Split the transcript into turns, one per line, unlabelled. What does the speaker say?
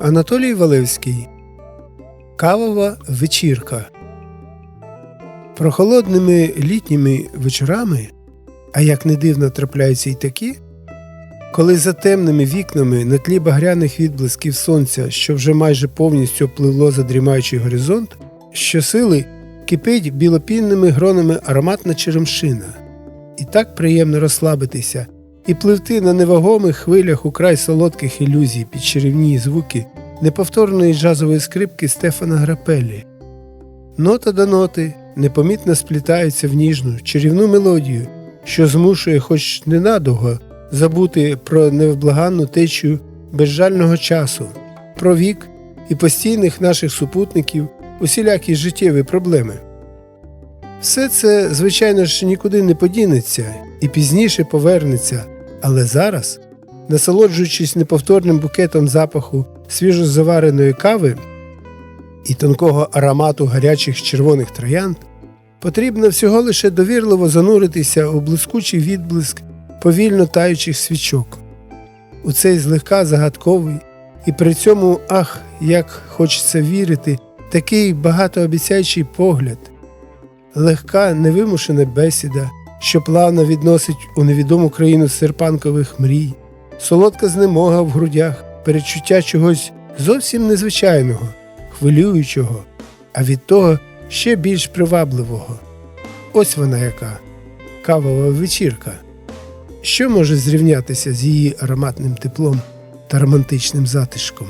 Анатолій Валевський Кавова вечірка. Прохолодними літніми вечорами, а як не дивно трапляються й такі, коли за темними вікнами на тлі багряних відблисків сонця, що вже майже повністю опливло задрімаючий горизонт, щосили кипить білопінними гронами ароматна черемшина. І так приємно розслабитися і пливти на невагомих хвилях у край солодких ілюзій під чарівні звуки неповторної джазової скрипки Стефана Грапеллі. Нота до ноти непомітно сплітаються в ніжну, чарівну мелодію, що змушує, хоч ненадовго, забути про невблаганну течію безжального часу, про вік і постійних наших супутників, усілякі життєві проблеми. Все це, звичайно ж, нікуди не подінеться і пізніше повернеться, але зараз, насолоджуючись неповторним букетом запаху свіжозавареної кави і тонкого аромату гарячих червоних троянд, потрібно всього лише довірливо зануритися у блискучий відблиск повільно таючих свічок, у цей злегка загадковий, і при цьому, ах, як хочеться вірити, такий багатообіцяючий погляд, легка невимушена бесіда, що плавно відносить у невідому країну серпанкових мрій, солодка знемога в грудях, перечуття чогось зовсім незвичайного, хвилюючого, а від того ще більш привабливого. Ось вона яка кавова вечірка. Що може зрівнятися з її ароматним теплом та романтичним затишком?